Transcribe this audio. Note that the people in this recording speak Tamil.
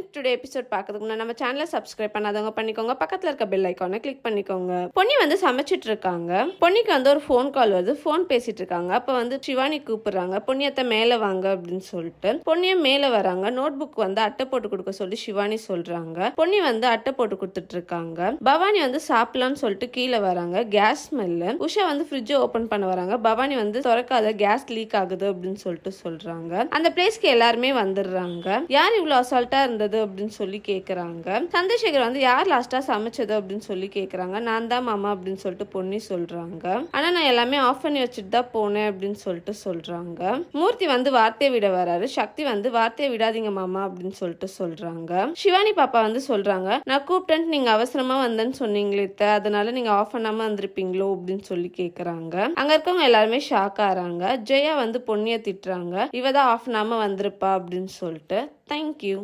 ஃப்ரெண்ட்ஸ் டுடே எபிசோட் பார்க்கறதுக்கு முன்னாடி நம்ம சேனலை சப்ஸ்கிரைப் பண்ணாதவங்க பண்ணிக்கோங்க. பக்கத்தில் இருக்க பெல் ஐக்கானை கிளிக் பண்ணிக்கோங்க. பொன்னி வந்து சமைச்சிட்டு இருக்காங்க. பொன்னிக்கு வந்து ஒரு ஃபோன் கால் வருது. ஃபோன் பேசிட்டு இருக்காங்க. அப்போ வந்து சிவானி கூப்பிடுறாங்க. பொன்னியத்தை மேலே வாங்க அப்படின்னு சொல்லிட்டு. பொன்னியும் மேலே வராங்க. நோட் புக் வந்து அட்டை போட்டு கொடுக்க சொல்லி சிவானி சொல்றாங்க. பொன்னி வந்து அட்டை போட்டு கொடுத்துட்டு இருக்காங்க. பவானி வந்து சாப்பிடலாம்னு சொல்லிட்டு கீழே வராங்க. கேஸ் ஸ்மெல்லு உஷா வந்து ஃப்ரிட்ஜை ஓப்பன் பண்ண வராங்க. பவானி வந்து திறக்காத கேஸ் லீக் ஆகுது அப்படின்னு சொல்லிட்டு சொல்றாங்க. அந்த பிளேஸ்க்கு எல்லாருமே வந்துடுறாங்க. யார் இவ்வளோ அசால்ட்டா இருந்தது? அப்படின்னு சொல்லி கேட்குறாங்க சந்திரசேகர் வந்து யார் லாஸ்ட்டாக சமைச்சது அப்படின்னு சொல்லி கேட்குறாங்க நான் தான் மாமா அப்படின்னு சொல்லிட்டு பொன்னி சொல்கிறாங்க ஆனால் நான் எல்லாமே ஆஃப் பண்ணி வச்சுட்டு தான் போனேன் அப்படின்னு சொல்லிட்டு சொல்கிறாங்க மூர்த்தி வந்து வார்த்தையை விட வராரு. சக்தி வந்து வார்த்தையை விடாதீங்க மாமா அப்படின்னு சொல்லிட்டு சொல்கிறாங்க சிவானி பாப்பா வந்து சொல்கிறாங்க நான் கூப்பிட்டேன்ட்டு நீங்கள் அவசரமாக வந்தேன்னு சொன்னீங்களே அதனால நீங்கள் ஆஃப் பண்ணாமல் வந்திருப்பீங்களோ? அப்படின்னு சொல்லி கேட்குறாங்க அங்கே இருக்கவங்க எல்லாருமே ஷாக் ஆகிறாங்க. ஜெயா வந்து பொன்னியை திட்டுறாங்க இவ தான் ஆஃப் பண்ணாமல் வந்திருப்பா அப்படின்னு சொல்லிட்டு. தேங்க்யூ